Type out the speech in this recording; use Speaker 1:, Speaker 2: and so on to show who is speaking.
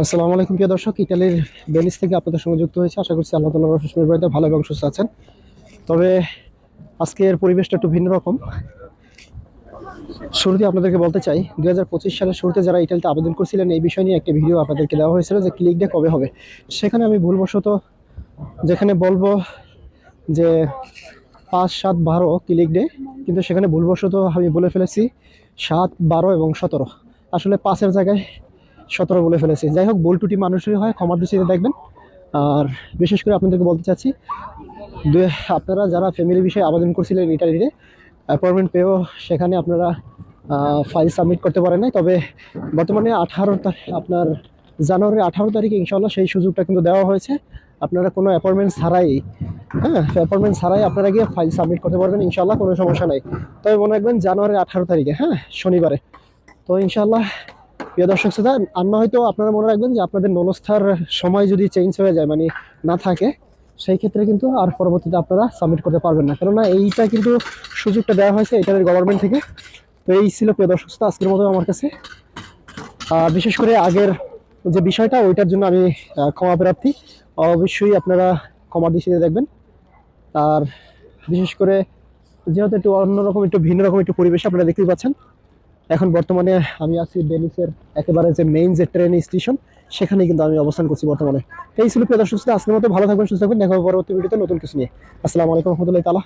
Speaker 1: আসসালামু আলাইকুম, প্রিয় দর্শক। ইটালির বেনিস থেকে আপনাদের সঙ্গে যুক্ত হয়েছে। আশা করছি আল্লাহ তাল্লাহ রসমের বাড়িতে ভালো এবং সুস্থ আছেন। তবে আজকের পরিবেশটা একটু ভিন্ন রকম। শুরুতে আপনাদেরকে বলতে চাই দু হাজার পঁচিশ সালের শুরুতে যারা ইটালিতে আবেদন করছিলেন, এই বিষয় নিয়ে একটা ভিডিও আপনাদেরকে দেওয়া হয়েছিল যে ক্লিক ডে কবে হবে। সেখানে আমি ভুলবশত যেখানে বলব যে পাঁচ, সাত, বারো ক্লিক ডে কিন্তু সেখানে ভুলবশত আমি বলে ফেলেছি সাত, বারো এবং সতেরো। আসলে পাঁচের জায়গায় সতেরো বলে ফেলেছি। যাই হোক ভুল টুটি হয় ক্ষমার দৃষ্টিতে দেখবেন। আর বিশেষ করে আপনাদেরকে বলতে চাচ্ছি, দুই, আপনারা যারা ফ্যামিলি বিষয়ে আবেদন করছিলেন ইটালিতে অ্যাপয়েন্টমেন্ট পেয়েও সেখানে আপনারা ফাইল সাবমিট করতে পারেন নাই। তবে বর্তমানে আঠারো তারিখ আপনার জানুয়ারি আঠারো তারিখে ইনশাল্লাহ সেই সুযোগটা কিন্তু দেওয়া হয়েছে। আপনারা কোনো অ্যাপয়েন্টমেন্ট ছাড়াই হ্যাঁ অ্যাপয়েন্টমেন্ট ছাড়াই আপনারা গিয়ে ফাইল সাবমিট করতে পারবেন। ইনশাল্লাহ কোনো সমস্যা নাই। তবে মনে রাখবেন, জানুয়ারি আঠারো তারিখে হ্যাঁ শনিবারে। তো ইনশাল্লাহ প্রিয় দর্শক শ্রোতা না হয়তো আপনারা মনে রাখবেন যে আপনাদের নলস্থার সময় যদি চেঞ্জ হয়ে যায় মানে না থাকে, সেই ক্ষেত্রে কিন্তু আর পরবর্তীতে আপনারা সাবমিট করতে পারবেন না। কেননা এইটা কিন্তু সুযোগটা দেওয়া হয়েছে ইটালির গভর্নমেন্ট থেকে। তো এই ছিল প্রিয় দর্শক শ্রোতা, আজকের মতো আমার কাছে। আর বিশেষ করে আগের যে বিষয়টা, ওইটার জন্য আমি ক্ষমা প্রার্থী। অবশ্যই আপনারা ক্ষমা দৃষ্টিতে দেখবেন। আর বিশেষ করে যেহেতু একটু অন্যরকম, একটু ভিন্ন রকম একটু পরিবেশ আপনারা দেখতেই পাচ্ছেন এখন বর্তমানে আমি আছি বেনিসের একেবারে যে মেইন যে ট্রেন স্টেশন সেখানে কিন্তু আমি অবস্থান করছি বর্তমানে। এই ছিল প্রিয় দর্শক, আজকের মতো ভালো থাকবেন, সুস্থ থাকবেন, দেখা পরবর্তী ভিডিওতে নতুন কিছু নিয়ে। আসসালামু আলাইকুম রহমতুল্লাহ তালা